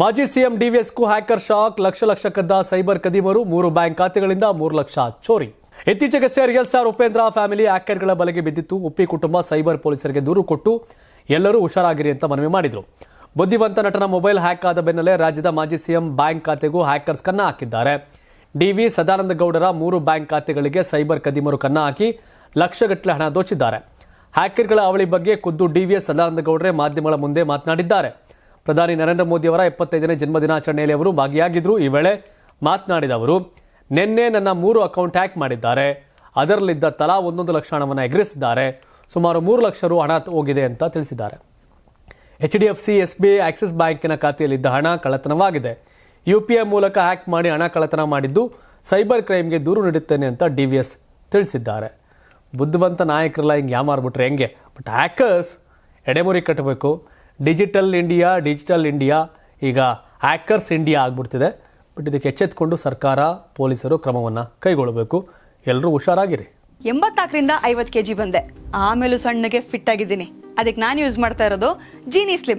ಮಾಜಿ ಸಿಎಂ ಡಿವಿಎಸ್ಗೂ hacker shock, lakh lakh ಕದ್ದ ಸೈಬರ್ ಕದೀಮರು, ಮೂರು ಬ್ಯಾಂಕ್ ಖಾತೆಗಳಿಂದ ಮೂರು ಲಕ್ಷ ಚೋರಿ. ಇತ್ತೀಚೆಗಷ್ಟೇ ರಿಯಲ್ ಸ್ಟಾರ್ ಉಪೇಂದ್ರ ಫ್ಯಾಮಿಲಿ ಹ್ಯಾಕರ್ಗಳ ಬಲೆಗೆ ಬಿದ್ದಿತ್ತು. ಉಪ್ಪಿ ಕುಟುಂಬ ಸೈಬರ್ ಪೊಲೀಸರಿಗೆ ದೂರು ಕೊಟ್ಟು ಎಲ್ಲರೂ ಹುಷಾರಾಗಿರಿ ಅಂತ ಮನವಿ ಮಾಡಿದರು. ಬುದ್ಧಿವಂತ ನಟನ ಮೊಬೈಲ್ ಹ್ಯಾಕ್ ಆದ ಬೆನ್ನಲ್ಲೇ ರಾಜ್ಯದ ಮಾಜಿ ಸಿಎಂ ಬ್ಯಾಂಕ್ ಖಾತೆಗೂ ಹ್ಯಾಕರ್ಸ್ ಕನ್ನ ಹಾಕಿದ್ದಾರೆ. ಡಿವಿ ಸದಾನಂದ ಗೌಡರ ಮೂರು ಬ್ಯಾಂಕ್ ಖಾತೆಗಳಿಗೆ ಸೈಬರ್ ಕದೀಮರು ಕನ್ನ ಹಾಕಿ ಲಕ್ಷಗಟ್ಟಲೆ ಹಣ ದೋಚಿದ್ದಾರೆ. ಹ್ಯಾಕರ್ಗಳ ಅವಳಿ ಬಗ್ಗೆ ಖುದ್ದು ಡಿವಿಎಸ್ ಸದಾನಂದ ಗೌಡರೇ ಮಾಧ್ಯಮಗಳ ಮುಂದೆ ಮಾತನಾಡಿದ್ದಾರೆ. ಪ್ರಧಾನಿ ನರೇಂದ್ರ ಮೋದಿಯವರ ಎಪ್ಪತ್ತೈದನೇ ಜನ್ಮದಿನಾಚರಣೆಯಲ್ಲಿ ಅವರು ಭಾಗಿಯಾಗಿದ್ದರು ಈ ವೇಳೆ ಮಾತನಾಡಿದ ಅವರು, ನಿನ್ನೆ ನನ್ನ ಮೂರು ಅಕೌಂಟ್ ಹ್ಯಾಕ್ ಮಾಡಿದ್ದಾರೆ. ಅದರಲ್ಲಿದ್ದ ತಲಾ ಒಂದೊಂದು ಲಕ್ಷ ಹಣವನ್ನು ಎಗರಿಸಿದ್ದಾರೆ. ಸುಮಾರು ಮೂರು ಲಕ್ಷ ರು ಹಣ ಹೋಗಿದೆ ಅಂತ ತಿಳಿಸಿದ್ದಾರೆ. H D F C, S B I, Axis ಬ್ಯಾಂಕಿನ ಖಾತೆಯಲ್ಲಿದ್ದ ಹಣ ಕಳ್ಳತನವಾಗಿದೆ. ಯು ಪಿ ಐ ಮೂಲಕ ಹ್ಯಾಕ್ ಮಾಡಿ ಹಣ ಕಳ್ಳತನ ಮಾಡಿದ್ದು ಸೈಬರ್ ಕ್ರೈಮ್ಗೆ ದೂರು ನೀಡುತ್ತೇನೆ ಅಂತ ಡಿ ವಿ ಎಸ್ ತಿಳಿಸಿದ್ದಾರೆ. ಬುದ್ಧಿವಂತ ನಾಯಕರೆಲ್ಲ ಹಿಂಗೆ ಯಾಮಾರ್ಬಿಟ್ರೆ ಹೆಂಗೆ? ಬಟ್ ಹ್ಯಾಕರ್ಸ್ ಎಡೆಮುರಿ ಕಟ್ಟಬೇಕು ಡಿಜಿಟಲ್ ಇಂಡಿಯಾ ಡಿಜಿಟಲ್ ಇಂಡಿಯಾ, ಈಗ ಹ್ಯಾಕರ್ಸ್ ಇಂಡಿಯಾ ಆಗ್ಬಿಡ್ತಿದೆ. ಬಟ್ ಇದಕ್ಕೆ ಎಚ್ಚೆತ್ಕೊಂಡು ಸರ್ಕಾರ, ಪೊಲೀಸರು ಕ್ರಮವನ್ನು ಕೈಗೊಳ್ಳಬೇಕು. ಎಲ್ಲರೂ ಹುಷಾರಾಗಿರಿ. ಎಂಬತ್ನಾಲ್ಕರಿಂದ ಐವತ್ತು ಕೆ ಜಿ ಬಂದೆ. ಆಮೇಲೂ ಸಣ್ಣಗೆ ಫಿಟ್ ಆಗಿದ್ದೀನಿ. ಅದಕ್ಕೆ ನಾನು ಯೂಸ್ ಮಾಡ್ತಾ ಇರೋದು ಜೀನಿ ಸ್ಲಿಮ್.